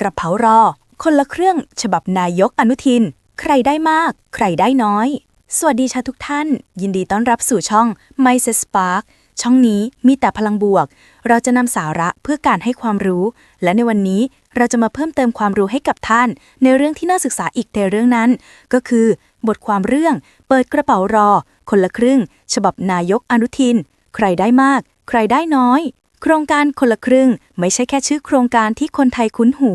กระเป๋ารอ คนละเครื่องฉบับนายกอนุทิน ใครได้มาก ใครได้น้อย สวัสดีชาทุกท่าน ยินดีต้อนรับสู่ช่อง m y s e Spark ช่องนี้มีแต่พลังบวก เราจะนำสาระเพื่อการให้ความรู้ และในวันนี้เราจะมาเพิ่มเติมความรู้ให้กับท่าน ในเรื่องที่น่าศึกษาอีกในเรื่องนั้น ก็คือ บทความเรื่อง เปิดกระเป๋ารอ คนละครึ่ง ฉบับนายกอนุทิน ใครได้มาก ใครได้น้อย โครงการคนละครึ่งไม่ใช่แค่ชื่อโครงการที่คนไทยคุ้นหู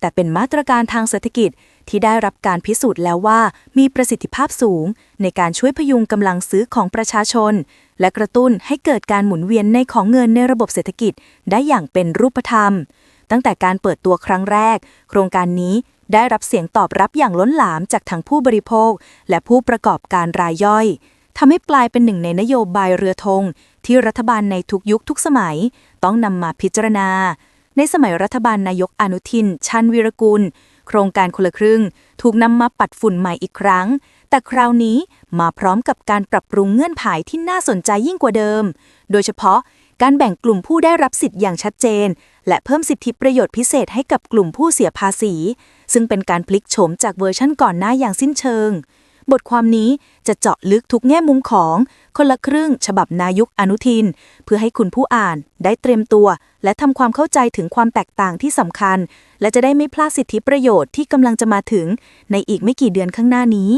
แต่เป็นมาตรการทางเศรษฐกิจที่ได้รับการพิสูจน์แล้วว่ามีประสิทธิภาพสูง ในการช่วยพยุงกำลังซื้อของประชาชน และกระตุ้นให้เกิดการหมุนเวียนในของเงินในระบบเศรษฐกิจได้อย่างเป็นรูปธรรม ตั้งแต่การเปิดตัวครั้งแรก โครงการนี้ได้รับเสียงตอบรับอย่างล้นหลามจากทั้งผู้บริโภค และผู้ประกอบการรายย่อย ทำให้กลายเป็นหนึ่งในนโยบายเรือธงที่รัฐบาลในทุกยุคทุกสมัย ต้องนำมาพิจารณา ในสมัยรัฐบาลนายกอนุทิน ชันวีรกุล โครงการคนละครึ่ง ถูกนำมาปัดฝุ่นใหม่อีกครั้ง แต่คราวนี้มาพร้อมกับการปรับปรุงเงื่อนไขที่น่าสนใจยิ่งกว่าเดิม โดยเฉพาะการแบ่งกลุ่มผู้ได้รับสิทธิ์อย่างชัดเจน และเพิ่มสิทธิประโยชน์พิเศษให้กับกลุ่มผู้เสียภาษี ซึ่งเป็นการพลิกโฉมจากเวอร์ชั่นก่อนหน้าอย่างสิ้นเชิง บทความนี้จะเจาะลึกทุกแง่มุมของคนละครึ่งฉบับนายุคอนุทิน เพื่อให้คุณผู้อ่านได้เตรียมตัว และทำความเข้าใจถึงความแตกต่างที่สำคัญ และจะได้ไม่พลาดสิทธิประโยชน์ที่กำลังจะมาถึง ในอีกไม่กี่เดือนข้างหน้านี้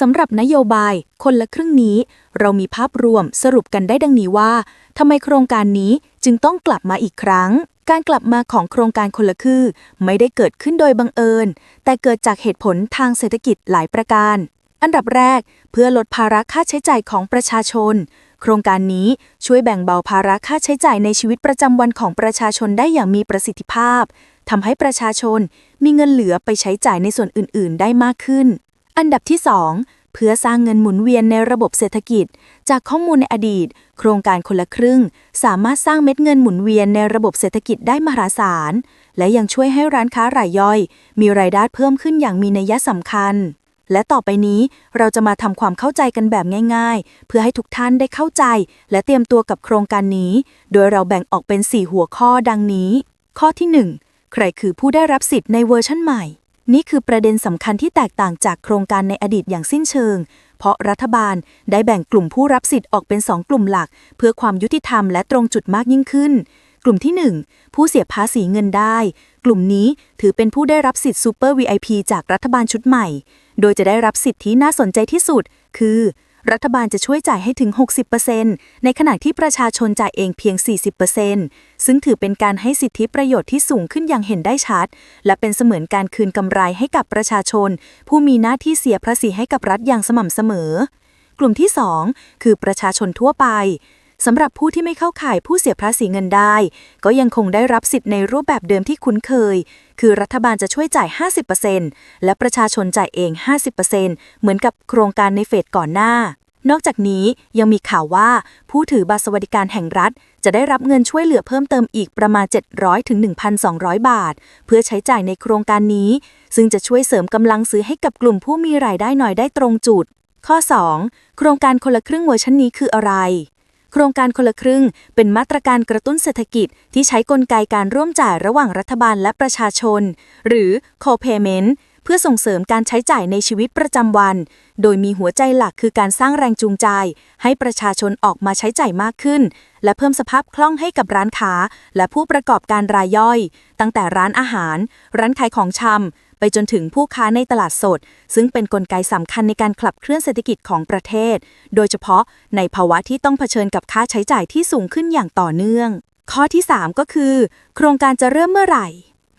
สำหรับนโยบาย คนละครึ่งนี้ เรามีภาพรวมสรุปกันได้ดังนี้ว่าทำไมโครงการนี้จึงต้องกลับมาอีกครั้ง การกลับมาของโครงการคนละครึ่งไม่ได้เกิดขึ้นโดยบังเอิญ แต่เกิดจากเหตุผลทางเศรษฐกิจหลายประการ อันดับแรก เพื่อลดภาระค่าใช้จ่ายของประชาชน โครงการนี้ช่วยแบ่งเบาภาระค่าใช้จ่ายในชีวิตประจำวันของประชาชนได้อย่างมีประสิทธิภาพทำให้ประชาชนมีเงินเหลือไปใช้จ่ายในส่วนอื่น ๆ ได้มากขึ้น อันดับที่ 2 เพื่อสร้างเงินหมุนเวียนในระบบเศรษฐกิจ จากข้อมูลในอดีต โครงการคนละครึ่ง สามารถสร้างเม็ดเงินหมุนเวียนในระบบเศรษฐกิจได้มหาศาล และยังช่วยให้ร้านค้ารายย่อย มีรายได้เพิ่มขึ้นอย่างมีนัยสำคัญ และต่อไปนี้เราจะมาทำความเข้าใจกันแบบง่าย ๆ เพื่อให้ทุกท่านได้เข้าใจ และเตรียมตัวกับโครงการนี้ โดยเราแบ่งออกเป็น 4 หัวข้อดังนี้ ข้อที่ 1 ใครคือผู้ได้รับสิทธิ์ในเวอร์ชั่นใหม่ นี่คือประเด็นสำคัญที่แตกต่างจากโครงการในอดีตอย่างสิ้นเชิง เพราะรัฐบาลได้แบ่งกลุ่มผู้รับสิทธิ์ออกเป็น 2 กลุ่มหลัก เพื่อความยุติธรรมและตรงจุดมากยิ่งขึ้น กลุ่มที่ 1 ผู้เสียภาษีเงินได้ กลุ่มนี้ถือเป็นผู้ได้รับสิทธิ์ซูเปอร์ VIP จากรัฐบาลชุดใหม่ โดยจะได้รับสิทธิที่น่าสนใจที่สุด คือ รัฐบาลจะช่วยจ่ายให้ถึง 60%ในขณะที่ประชาชนจ่ายเองเพียง 40%ซึ่งถือเป็นการให้สิทธิประโยชน์ที่สูงขึ้นอย่างเห็นได้ชัด และเป็นเสมือนการคืนกำไรให้กับประชาชน ผู้มีหน้าที่เสียภาษีให้กับรัฐอย่างสม่ำเสมอ กลุ่มที่ 2 คือประชาชนทั่วไป สำหรับผู้ที่ไม่เข้าข่ายผู้เสียภาษีเงินได้ ก็ยังคงได้รับสิทธิ์ในรูปแบบเดิมที่คุ้นเคย คือรัฐบาลจะช่วยจ่าย 50%และประชาชนจ่ายเอง 50%เหมือนกับโครงการในเฟสก่อนหน้า นอกจากนี้ยังมีข่าวว่าผู้ถือบัตรสวัสดิการแห่งรัฐ จะได้รับเงินช่วยเหลือเพิ่มเติมอีกประมาณ 700ถึง1,200 บาท เพื่อใช้จ่ายในโครงการนี้ ซึ่งจะช่วยเสริมกำลังซื้อให้กับกลุ่มผู้มีรายได้น้อยได้ตรงจุด ข้อ 2 โครงการคนละครึ่งเวอร์ชันนี้คืออะไร ครงการคนละครึ่ง เป็นมาตรการกระตุ้นเศรษฐกิจที่ใช้กลไกการร่วมจ่ายระหว่างรัฐบาลและประชาชน หรือ co-payment เพื่อส่งเสริมการใช้จ่ายในชีวิตประจำวัน โดยมีหัวใจหลักคือการสร้างแรงจูงใจ ให้ประชาชนออกมาใช้จ่ายมากขึ้น และเพิ่มสภาพคล่องให้กับร้านค้า และผู้ประกอบการรายย่อย ตั้งแต่ร้านอาหาร ร้านขายของชำ ไปจนถึงผู้ค้าในตลาดสด ซึ่งเป็นนกลไกสำคัญในการขับเคลื่อนเศรษฐกิจของประเทศ โดยเฉพาะในภาวะที่ต้องเผชิญกับค่าใช้จ่ายที่สูงขึ้นอย่างต่อเนื่อง ข้อที่ 3 ก็คือ โครงการจะเริ่มเมื่อไหร่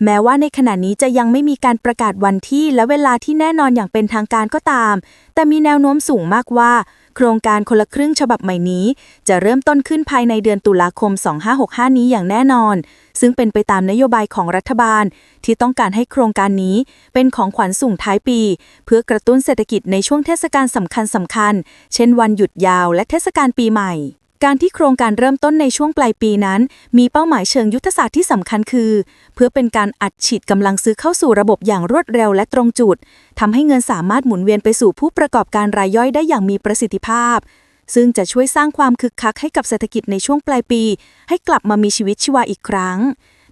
แม้ว่าในขณะนี้จะยังไม่มีการประกาศวันที่และเวลาที่แน่นอนอย่างเป็นทางการก็ตาม แต่มีแนวโน้มสูงมากว่า โครงการคนละครึ่งฉบับใหม่นี้ จะเริ่มต้นขึ้นภายในเดือนตุลาคม 2565 นี้อย่างแน่นอน ซึ่งเป็นไปตามนโยบายของรัฐบาล ที่ต้องการให้โครงการนี้เป็นของขวัญส่งท้ายปี เพื่อกระตุ้นเศรษฐกิจในช่วงเทศกาลสำคัญสำคัญๆเช่นวันหยุดยาวและเทศกาลปีใหม่ การที่โครงการเริ่มต้นในช่วงปลายปีนั้น มีเป้าหมายเชิงยุทธศาสตร์ที่สำคัญคือ เพื่อเป็นการอัดฉีดกำลังซื้อเข้าสู่ระบบอย่างรวดเร็วและตรงจุดทำให้เงินสามารถหมุนเวียนไปสู่ผู้ประกอบการรายย่อยได้อย่างมีประสิทธิภาพ ซึ่งจะช่วยสร้างความคึกคักให้กับเศรษฐกิจในช่วงปลายปี ให้กลับมามีชีวิตชีวาอีกครั้ง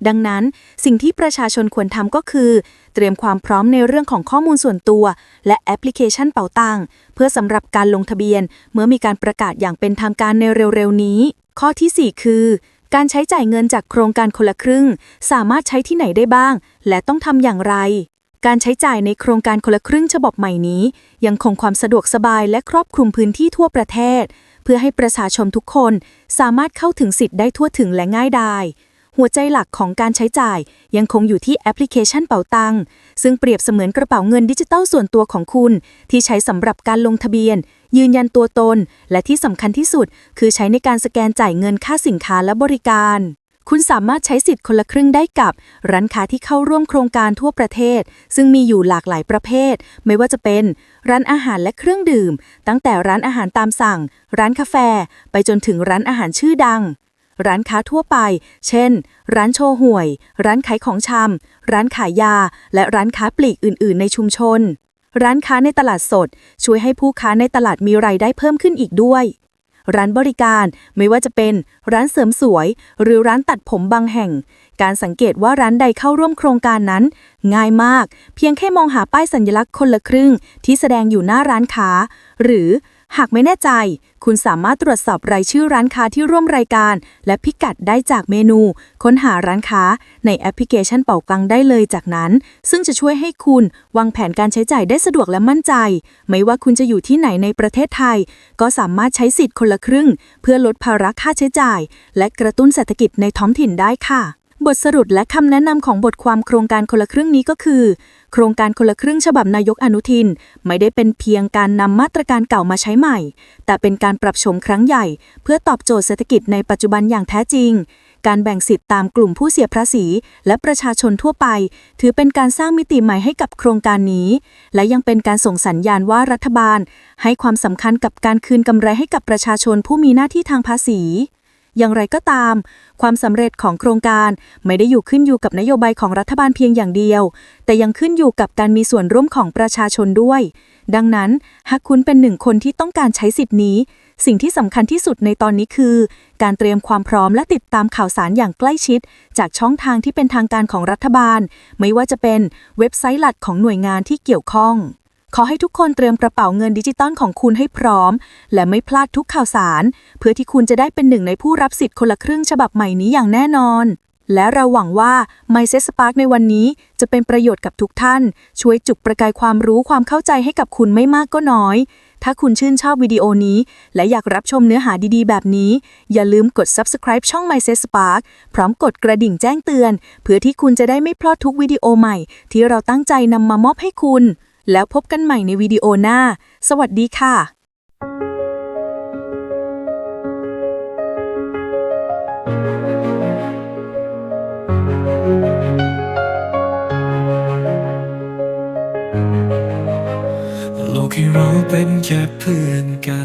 ดังนั้นสิ่งที่ประชาชนควรทำก็คือ เตรียมความพร้อมในเรื่องของข้อมูลส่วนตัว และแอปพลิเคชันเป๋าตังค์เพื่อสำหรับการลงทะเบียน เมื่อมีการประกาศอย่างเป็นทางการในเร็วๆนี้ ข้อทีสี่ 4 คือ การใช้จ่ายเงินจากโครงการคนละครึ่ง สามารถใช้ที่ไหนได้บ้าง และต้องทำอย่างไรการใช้จ่ายในโครงการคนละครึ่งฉบับใหม่นี้ ยังคงความสะดวกสบายและครอบคลุมพื้นที่ทั่วประเทศ เพื่อให้ประชาชนทุกคนสามารถเข้าถึงสิทธิ์ได้ทั่วถึงและง่ายดาย หัวใจหลักของการใช้จ่ายยังคงอยู่ที่แอปพลิเคชันเป๋าตัง ซึ่งเปรียบเสมือนกระเป๋าเงินดิจิตัลส่วนตัวของคุณ ที่ใช้สำหรับการลงทะเบียน ยืนยันตัวตน และที่สำคัญที่สุด คือใช้ในการสแกนจ่ายเงินค่าสินค้าและบริการคุณสามารถใช้สิทธิ์คนละครึ่งได้กับ ร้านค้าที่เข้าร่วมโครงการทั่วประเทศ ซึ่งมีอยู่หลากหลายประเภท ไม่ว่าจะเป็น ร้านอาหารและเครื่องดื่ม ตั้งแต่ร้านอาหารตามสั่ง ร้านกาแฟ ไปจนถึงร้านอาหารชื่อดัง ร้านค้าทั่วไป เช่น ร้านโชห่วย ร้านขายของชำ ร้านขายยา และร้านค้าปลีกอื่น ๆ ในชุมชน ร้านค้าในตลาดสด ช่วยให้ผู้ค้าในตลาดมีรายได้เพิ่มขึ้นอีกด้วย ร้านบริการไม่ว่าจะเป็น ร้านเสริมสวย หรือร้านตัดผมบางแห่ง การสังเกตว่าร้านใดเข้าร่วมโครงการนั้น ง่ายมาก เพียงแค่มองหาป้ายสัญลักษณ์คนละครึ่ง ที่แสดงอยู่หน้าร้านค้า หรือ หากไม่แน่ใจ คุณสามารถตรวจสอบรายชื่อร้านค้าที่ร่วมรายการ และพิกัดได้จากเมนู ค้นหาร้านค้าในแอปพลิเคชันเป่ากังได้เลยจากนั้น ซึ่งจะช่วยให้คุณวางแผนการใช้จ่ายได้สะดวกและมั่นใจ ไม่ว่าคุณจะอยู่ที่ไหนในประเทศไทย ก็สามารถใช้สิทธิ์คนละครึ่ง เพื่อลดภาระค่าใช้จ่าย และกระตุ้นเศรษฐกิจในท้องถิ่นได้ค่ะ บทสรุปและคำแนะนำของบทความโครงการคนละครึ่งนี้ก็คือ โครงการคนละครึ่งฉบับนายกอนุทิน ไม่ได้เป็นเพียงการนำมาตรการเก่ามาใช้ใหม่ แต่เป็นการปรับโฉมครั้งใหญ่ เพื่อตอบโจทย์เศรษฐกิจในปัจจุบันอย่างแท้จริง การแบ่งสิทธิ์ตามกลุ่มผู้เสียภาษี และประชาชนทั่วไป ถือเป็นการสร้างมิติใหม่ให้กับโครงการนี้ และยังเป็นการส่งสัญญาณว่ารัฐบาล ให้ความสำคัญกับการคืนกำไรให้กับประชาชนผู้มีหน้าที่ทางภาษี อย่างไรก็ตาม ความสำเร็จของโครงการไม่ได้อยู่ขึ้นอยู่กับนโยบายของรัฐบาลเพียงอย่างเดียว แต่ยังขึ้นอยู่กับการมีส่วนร่วมของประชาชนด้วย ดังนั้น หากคุณเป็นหนึ่งคนที่ต้องการใช้สิทธินี้ สิ่งที่สำคัญที่สุดในตอนนี้คือ การเตรียมความพร้อมและติดตามข่าวสารอย่างใกล้ชิด จากช่องทางที่เป็นทางการของรัฐบาล ไม่ว่าจะเป็นเว็บไซต์หลักของหน่วยงานที่เกี่ยวข้อง ขอให้ทุกคนเตรียมกระเป๋าเงินดิจิตอลของคุณให้พร้อม และไม่พลาดทุกข่าวสาร เพื่อที่คุณจะได้เป็นหนึ่งในผู้รับสิทธิ์คนละครึ่งฉบับใหม่นี้อย่างแน่นอน และเราหวังว่า m y s e s Spark ในวันนี้จะเป็นประโยชน์กับทุกท่าน ช่วยจุดประกายความรู้ความเข้าใจให้กับคุณไม่มากก็น้อย ถ้าคุณชื่นชอบวิดีโอนี้ และอยากรับชมเนื้อหาดีๆ แบบนี้ อย่าลืมกด subscribe ช่อง m y s e s Spark พร้อมกดกระดิ่งแจ้งเตือน เพื่อที่คุณจะได้ไม่พลาดทุกวิดีโอใหม่ ที่เราตั้งใจนำมามอบให้คุณ แล้วพบกันใหม่ในวิดีโอหน้า สวัสดีค่ะโลกที่เราเป็นแค่เพื่อนกัน